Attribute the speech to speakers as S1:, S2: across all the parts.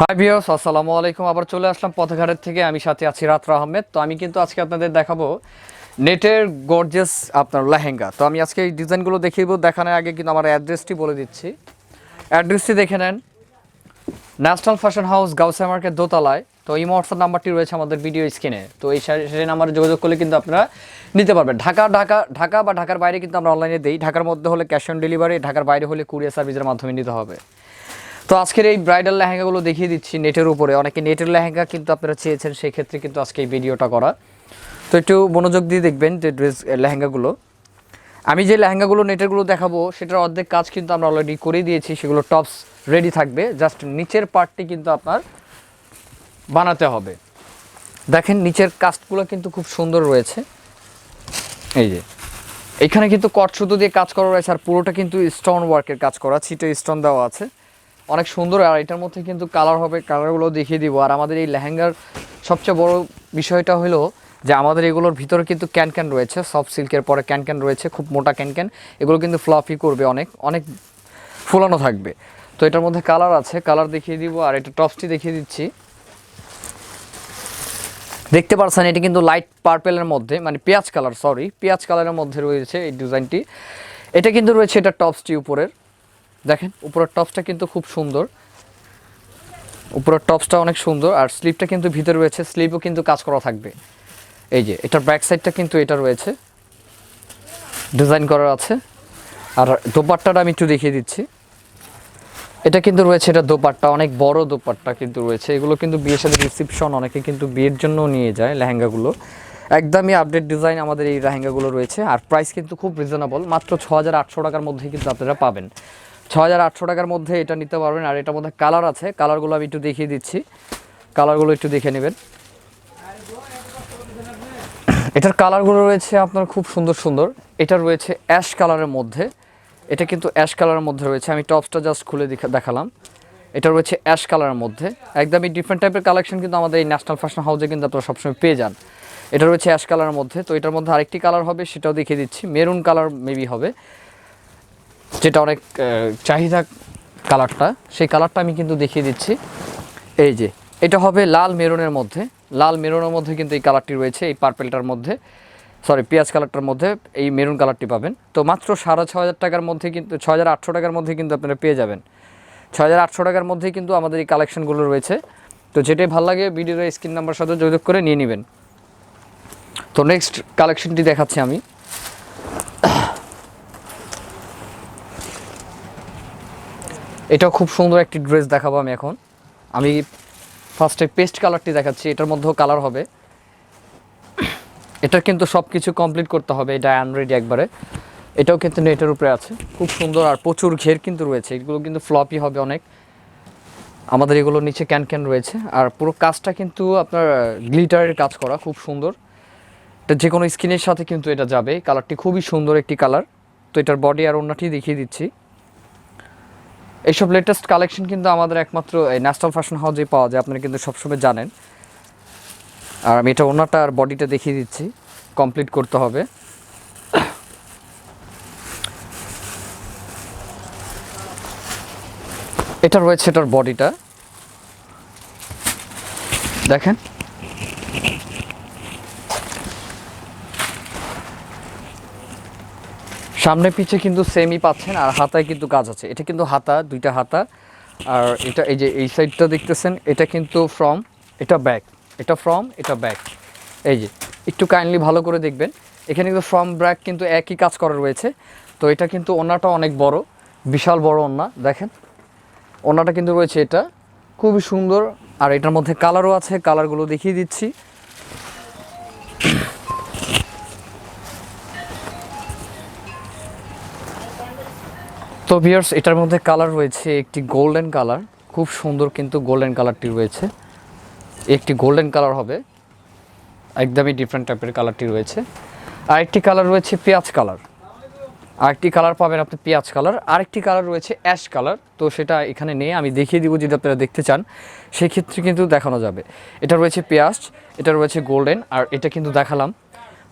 S1: Hi viewers আসসালামু আলাইকুম আবার চলে আসলাম পথঘাটের থেকে। আমি সাথে আছি রাত্রা আহমেদ। তো আমি কিন্তু আজকে আপনাদের দেখাবো নেটের গর্জেস আপনার লেহেঙ্গা। তো আমি আজকে এই ডিজাইনগুলো দেখিয়ে দেবো। দেখানোর আগে কিন্তু আমার অ্যাড্রেসটি বলে দিচ্ছি। অ্যাড্রেসটি দেখে নেন। National fashion house Gausia market দোতলায়। তো এই হোয়াটসঅ্যাপ নাম্বারটি রয়েছে আমাদের ভিডিও স্ক্রিনে তো এই সেই নাম্বারে যোগাযোগ করলে কিন্তু আপনারা নিতে পারবেন। ঢাকা ঢাকা ঢাকা বা ঢাকার বাইরে কিন্তু আমরা অনলাইনে দিই। ঢাকার মধ্যে হলে ক্যাশ অন ডেলিভারি ঢাকার বাইরে হলে কুরিয়ার সার্ভিসের মাধ্যমে নিতে হবে। তো আজকের এই ব্রাইডাল লেহেঙ্গাগুলো দেখিয়ে দিচ্ছি নেটের উপরে। অনেকে নেটের লেহেঙ্গা কিন্তু আপনারা চেয়েছেন সেই ক্ষেত্রে কিন্তু আজকে এই ভিডিওটা করা। তো একটু মনোযোগ দিয়ে দেখবেন যে ড্রেস লেহেঙ্গাগুলো। আমি যে লেহেঙ্গাগুলো, নেটেরগুলো দেখাবো, সেটার অর্ধেক কাজ কিন্তু আমরা অলরেডি করে দিয়েছি। সেগুলো টপস রেডি থাকবে জাস্ট নিচের পার্টটি কিন্তু আপনার বানাতে হবে। দেখেন, নিচের কাস্টগুলো কিন্তু খুব সুন্দর রয়েছে। এই যে, এখানে কিন্তু কট সুতো দিয়ে কাজ করা রয়েছে, আর পুরোটা কিন্তু স্টোন ওয়ার্কের কাজ করা, ছিটে স্টোন দেওয়া আছে। অনেক সুন্দর, আর এটার মধ্যে কিন্তু কালার হবে কালারগুলো দেখিয়ে দিব। আর আমাদের এই লেহেঙ্গার সবচেয়ে বড় বিষয়টা হলো যে আমাদের এগুলোর ভিতরে কিন্তু ক্যান ক্যান রয়েছে সফট সিল্কের পরে ক্যান ক্যান রয়েছে, খুব মোটা ক্যান ক্যান এগুলো কিন্তু ফ্লাফি করবে অনেক অনেক ফুলানো থাকবে। তো এটার মধ্যে কালার আছে কালার দেখিয়ে দিব, আর এটা টপসটি দেখিয়ে দিচ্ছি। দেখতে পারছেন, এটি কিন্তু লাইট পার্পেলের মধ্যে মানে পেঁয়াজ কালার সরি পেঁয়াজ কালারের মধ্যে রয়েছে এই ডিজাইনটি এটা কিন্তু রয়েছে এটা টপসটি উপরের। দেখেন, উপরের টপসটা কিন্তু খুব সুন্দর। উপরের টপসটা অনেক সুন্দর, আর স্লিপটা কিন্তু ভিতরে রয়েছে, স্লিপও কিন্তু কাজ করা থাকবে। এই যে, এটার ব্যাক সাইডটা কিন্তু এটা রয়েছে। ডিজাইন করা আছে। আর দোপাট্টাটা আমি একটু দেখিয়ে দিচ্ছি। এটা কিন্তু রয়েছে, এটা দোপাট্টা, অনেক বড় দোপাট্টা কিন্তু রয়েছে। এগুলো কিন্তু বিয়ের সাথে রিসিপশন, অনেকে কিন্তু বিয়ের জন্য নিয়ে যায় লেহেঙ্গাগুলো। একদমই আপডেট ডিজাইন আমাদের এই লেহেঙ্গাগুলো রয়েছে, আর প্রাইস কিন্তু খুব রিজনেবল মাত্র ছ টাকার মধ্যে কিন্তু আপনারা পাবেন। ছ টাকার মধ্যে এটা নিতে পারবেন, আর এটার মধ্যে কালার আছে। কালারগুলো আমি একটু দেখিয়ে দিচ্ছি। কালারগুলো একটু দেখে নেবেন। এটার কালারগুলো রয়েছে আপনার খুব সুন্দর সুন্দর। এটা রয়েছে অ্যাশ কালারের মধ্যে। এটা কিন্তু অ্যাশ কালারের মধ্যে রয়েছে। আমি টপসটা জাস্ট খুলে দেখা- দেখালাম। এটা রয়েছে অ্যাশ কালারের মধ্যে। একদমই ডিফারেন্ট টাইপের কালেকশন কিন্তু আমাদের এই ন্যাশনাল ফ্যাশন হাউসে কিন্তু আপনারা সবসময় পেয়ে যান। এটা রয়েছে অ্যাশ কালারের মধ্যে। তো এটার মধ্যে আরেকটি কালার হবে, সেটাও দেখিয়ে দিচ্ছি। মেরুন কালার মেবি হবে। যেটা অনেক চাহিদা কালারটা, সেই কালারটা আমি কিন্তু দেখিয়ে দিচ্ছি। এই যে, এটা হবে লাল মেরুনের মধ্যে। লাল মেরুনের মধ্যে কিন্তু এই কালারটি রয়েছে, এই পার্পেলটার মধ্যে। সরি, পেঁয়াজ কালারটার মধ্যে এই মেরুন কালারটি পাবেন। তো মাত্র সাড়ে ছ হাজার টাকার মধ্যে কিন্তু ছ হাজার আটশো টাকার মধ্যে কিন্তু আপনারা পেয়ে যাবেন। ছ হাজার আটশো টাকার মধ্যেই কিন্তু আমাদের এই কালেকশনগুলো রয়েছে। তো যেটাই ভালো লাগে, ভিডিওর স্ক্রিন নাম্বার সাথে যোগাযোগ করে নিয়ে নেবেন। তো নেক্সট কালেকশনটি দেখাচ্ছি আমি। এটাও খুব সুন্দর একটি ড্রেস দেখাবো আমি এখন। আমি ফার্স্টে পেস্ট কালারটি দেখাচ্ছি, এটার মধ্যেও কালার হবে। এটার কিন্তু সব কিছু কমপ্লিট করতে হবে, এটা রেডি একবারে। এটাও কিন্তু নেটের উপরে আছে, খুব সুন্দর আর প্রচুর ঘের কিন্তু রয়েছে, এগুলো কিন্তু ফ্লপি হবে অনেক। আমাদের এগুলো নিচে ক্যান ক্যান রয়েছে, আর পুরো কাজটা কিন্তু আপনার গ্লিটারের কাজ করা, খুব সুন্দর। এটা যে কোনো স্কিনের সাথে কিন্তু এটা যাবে কালারটি খুবই সুন্দর একটি কালার তো এটার বডি আর অন্যটি দেখিয়ে দিচ্ছি। এইসব লেটেস্ট কালেকশন কিন্তু আমাদের একমাত্র এই ন্যাশনাল ফ্যাশন হাউসে পাওয়া যায়, আপনারা কিন্তু সবসময় জানেন। আর আমি এটা ওনাটা আর বডিটা দেখিয়ে দিচ্ছি কমপ্লিট করতে হবে। এটা রয়েছে এটার বডিটা দেখেন। সামনে পিছে কিন্তু সেমই পাচ্ছেন আর হাতায় কিন্তু কাজ আছে। এটা কিন্তু হাতা, দুইটা হাতা। আর এটা এই যে এই সাইডটা দেখতেছেন, এটা কিন্তু ফ্রম এটা ব্যাক এটা ফ্রম এটা ব্যাক এই যে, একটু কাইন্ডলি ভালো করে দেখবেন। এখানে কিন্তু ফ্রম ব্যাক কিন্তু একই কাজ করা রয়েছে। তো এটা কিন্তু ওনাটা অনেক বড়, বিশাল বড় ওনা দেখেন। ওনাটা কিন্তু রয়েছে এটা, খুবই সুন্দর। আর এটার মধ্যে কালারও আছে কালারগুলো দেখিয়ে দিচ্ছি। তো ভিয়ার্স এটার মধ্যে কালার রয়েছে একটি গোল্ডেন কালার খুব সুন্দর কিন্তু গোল্ডেন কালারটি রয়েছে। একটি গোল্ডেন কালার হবে, একদমই ডিফারেন্ট টাইপের কালারটি রয়েছে। আরেকটি কালার রয়েছে পেঁয়াজ কালার আরেকটি কালার পাবেন আপনি পেঁয়াজ কালার আরেকটি কালার রয়েছে অ্যাশ কালার তো সেটা এখানে নেই, আমি দেখিয়ে দিব যদি আপনারা দেখতে চান। সেক্ষেত্রে কিন্তু দেখানো যাবে। এটা রয়েছে পেঁয়াজ, এটা রয়েছে গোল্ডেন আর এটা কিন্তু দেখালাম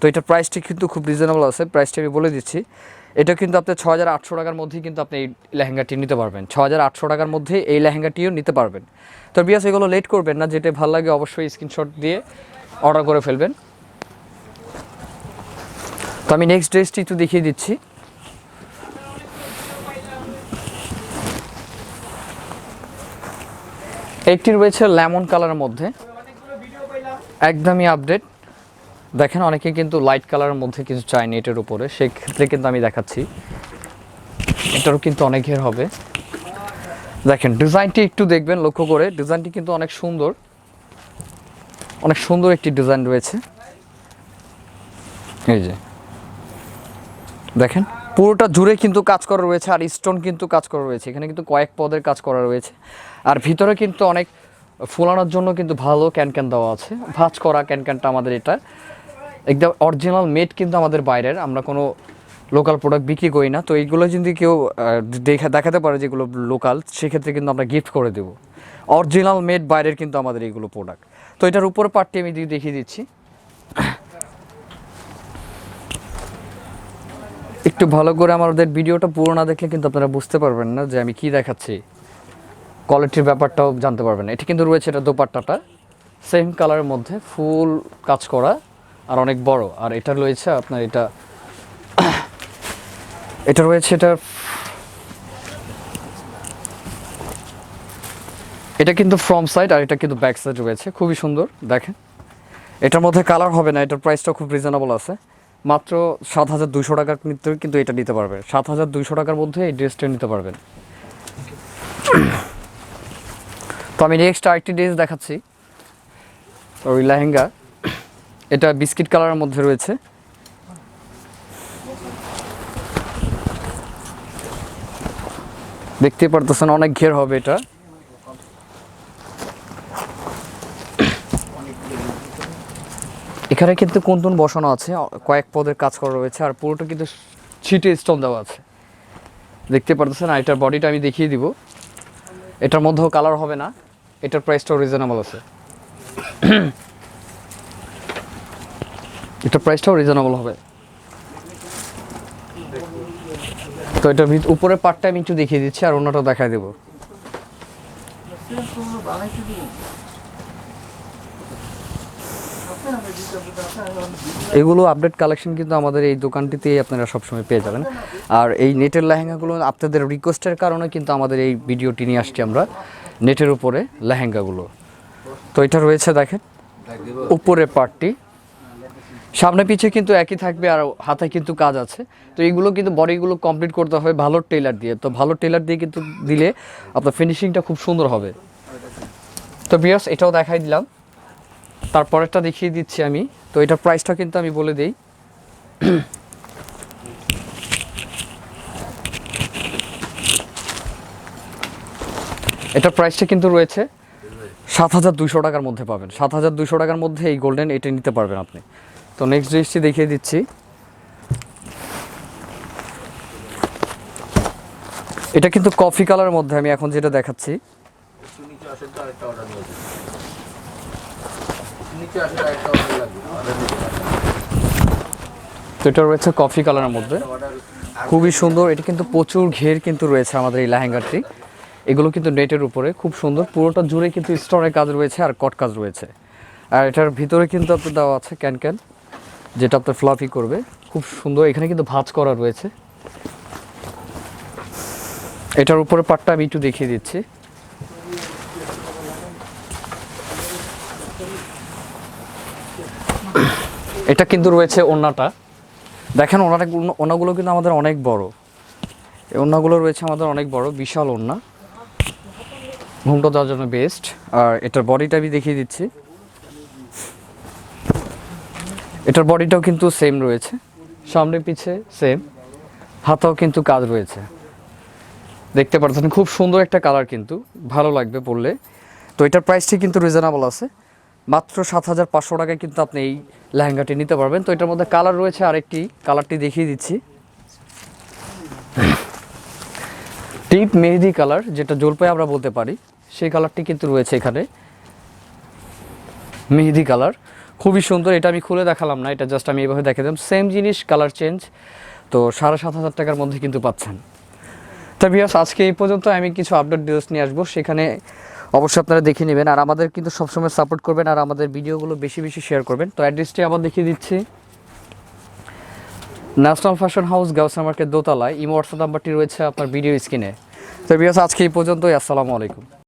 S1: তো এটার প্রাইসটি কিন্তু খুব রিজনেবল আছে। প্রাইসটি আমি বলে দিচ্ছি। এটা কিন্তু আপনি ছ হাজার আটশো টাকার মধ্যেই কিন্তু আপনি এই লেহেঙ্গাটি নিতে পারবেন। ছ হাজার আটশো টাকার মধ্যে এই লেহেঙ্গাটিও নিতে পারবেন। তো বিয়াস, এগুলো লেট করবেন না। যেটা ভালো লাগে অবশ্যই স্ক্রিনশট দিয়ে অর্ডার করে ফেলবেন। তো আমি নেক্সট ড্রেসটি একটু দেখিয়ে দিচ্ছি। একটি রয়েছে লেমন কালারের মধ্যে। একদমই আপডেট দেখেন অনেকে কিন্তু লাইট কালারের মধ্যে কিছু চায় নেটের উপরে, সেক্ষেত্রে কিন্তু আমি দেখাচ্ছি। এটারও কিন্তু অনেকের হবে। দেখেন ডিজাইনটি একটু দেখবেন, লক্ষ্য করে। ডিজাইনটি কিন্তু অনেক সুন্দর। অনেক সুন্দর একটি ডিজাইন রয়েছে। এই যে। দেখেন, পুরোটা জুড়ে কিন্তু কাজ করা রয়েছে আর স্টোন কিন্তু কাজ করা রয়েছে। এখানে কিন্তু কয়েক পদের কাজ করা রয়েছে। আর ভিতরে কিন্তু অনেক ফোলানোর জন্য কিন্তু ভালো ক্যান ক্যান দেওয়া আছে। ভাঁজ করা ক্যান ক্যানটা আমাদের এটা। একদম অরিজিনাল মেড কিন্তু আমাদের বাইরের, আমরা কোনো লোকাল প্রোডাক্ট বিক্রি করি না। তো এইগুলো যদি কেউ দেখা, দেখাতে পারে যেগুলো লোকাল সেক্ষেত্রে কিন্তু আমরা গিফট করে দেবো। অরিজিনাল মেড বাইরের কিন্তু আমাদের এইগুলো প্রোডাক্ট তো এটার উপর পার্টটি আমি দেখিয়ে দিচ্ছি। একটু ভালো করে আমাদের ভিডিওটা পুরো না দেখলে কিন্তু আপনারা বুঝতে পারবেন না যে আমি কি দেখাচ্ছি। কোয়ালিটির ব্যাপারটাও জানতে পারবেন এটা কিন্তু রয়েছে এটা দোপাট্টাটা। সেম কালারের মধ্যে ফুল কাজ করা। আর অনেক বড়। আর এটা রয়েছে আপনার এটা এটা রয়েছে এটা এটা কিন্তু ফ্রম সাইড আর এটা কিন্তু ব্যাক সাইড রয়েছে। খুবই সুন্দর, দেখেন। এটার মধ্যে কালার হবে না, এটার প্রাইসটা খুব রিজনেবল আছে। মাত্র সাত হাজার দুইশো টাকার কিন্তু কিন্তু এটা নিতে পারবে। সাত হাজার দুইশো টাকার মধ্যে এই ড্রেসটা নিতে পারবেন। তো আমি নেক্সট আরেকটি ড্রেস দেখাচ্ছি। ওই লেহেঙ্গা। এটা বিস্কিট কালারের মধ্যে রয়েছে। দেখতে পারতেছেন অনেক ঘের হবে এটা। এখানে কিন্তু কোন বসানো আছে, কয়েক পদের কাজ করা রয়েছে, আর পুরোটা কিন্তু ছিটে স্টোন দেওয়া আছে। দেখতে পারতেছেন, আর এটার বডিটা আমি দেখিয়ে দিব। এটার মধ্যেও কালার হবে না, এটার প্রাইসটাও রিজনেবল আছে। এটার প্রাইসটাও রিজনেবল হবে। তো এটার ভিত উপরের পার্টটা আমি একটু দেখিয়ে দিচ্ছি, আর অন্যটা দেখায় দেবো। এগুলো আপডেট কালেকশন কিন্তু আমাদের এই দোকানটিতেই আপনারা সবসময় পেয়ে যাবেন। আর এই নেটের লেহেঙ্গাগুলো আপনাদের রিকোয়েস্টের কারণে কিন্তু আমাদের এই ভিডিওটি নিয়ে আসছি আমরা, নেটের উপরে লেহেঙ্গাগুলো। তো এটা রয়েছে দেখেন, উপরে পার্টটি সামনে পিছে কিন্তু একই থাকবে আর হাতে কিন্তু কাজ আছে। তো এইগুলো কিন্তু বডিগুলো কমপ্লিট করতে হবে ভালো টেলার দিয়ে। তো ভালো টেলার দিয়ে কিন্তু দিলে আপনার ফিনিশিংটা খুব সুন্দর হবে। তো বিয়ার্স এটাও দেখাই দিলাম। তারপরেরটা দেখিয়ে দিচ্ছি আমি। তো এটার প্রাইসটা কিন্তু আমি বলে দিই। এটার প্রাইসটা কিন্তু রয়েছে সাত হাজার টাকার মধ্যে পাবেন। সাত হাজার টাকার মধ্যে এই গোল্ডেন এটা নিতে পারবেন আপনি। তো নেক্সট ড্রেসটি দেখিয়ে দিচ্ছি। এটা কিন্তু কফি কালারের মধ্যে আমি এখন যেটা দেখাচ্ছি।
S2: তো
S1: এটা রয়েছে কফি কালারের মধ্যে। খুবই সুন্দর, এটা কিন্তু প্রচুর ঘের কিন্তু রয়েছে আমাদের এই লেহেঙ্গাটি। এগুলো কিন্তু নেটের উপরে, খুব সুন্দর। পুরোটা জুড়ে কিন্তু স্টোনের কাজ রয়েছে আর কট কাজ রয়েছে। আর এটার ভিতরে কিন্তু আপনার দেওয়া আছে ক্যান ক্যান। যেটা আপনার ফ্লাফি করবে, খুব সুন্দর। এখানে কিন্তু ভাঁজ করা রয়েছে। এটার উপরে পাটটা আমি একটু দেখিয়ে দিচ্ছি। এটা কিন্তু রয়েছে ওন্নাটা। দেখেন, ওনাটা ওনাগুলো কিন্তু আমাদের অনেক বড়। এই ওন্নাগুলো রয়েছে আমাদের অনেক বড়, বিশাল ওন্না। ঘুমটা দেওয়ার জন্য বেস্ট আর এটার বডিটা আমি দেখিয়ে দিচ্ছি। এটার বডিটাও কিন্তু সেম রয়েছে। সামনে, পিছে সেম হাতাও কিন্তু কাজ রয়েছে। দেখতে পাচ্ছেন খুব সুন্দর একটা কালার কিন্তু। ভালো লাগবে পরলে। তো এটার প্রাইসটি কিন্তু রিজনেবল আছে। মাত্র সাত হাজার পাঁচশো টাকায় কিন্তু আপনি এই লেহেঙ্গাটি নিতে পারবেন। তো এটার মধ্যে কালার রয়েছে আরেকটি। কালারটি দেখিয়ে দিচ্ছি। টিপ মেহেদি কালার যেটা জলপাই আমরা বলতে পারি, সেই কালারটি কিন্তু রয়েছে এখানে। মেহেদি কালার খুবই সুন্দর, এটা আমি খুলে দেখালাম না, এটা জাস্ট আমি এইভাবে দেখে দিলাম। সেম জিনিস কালার চেঞ্জ তো সাড়ে সাত হাজার টাকার মধ্যে কিন্তু পাচ্ছেন। তো ভিয়াস আজকে এই পর্যন্ত আমি কিছু আপডেট ডিটেলস নিয়ে আসব, সেখানে অবশ্যই আপনারা দেখে নেবেন, আর আমাদের কিন্তু সবসময় সাপোর্ট করবেন, আর আমাদের ভিডিওগুলো বেশি বেশি শেয়ার করবেন। তো অ্যাড্রেসটি আবার দেখিয়ে দিচ্ছি। National fashion house Gausia market দোতলায়, ইমো হোয়াটসঅ্যাপ নাম্বারটি রয়েছে আপনার ভিডিও স্ক্রিনে তো ভিয়াস আজকে এই পর্যন্তই, আসসালামু আলাইকুম।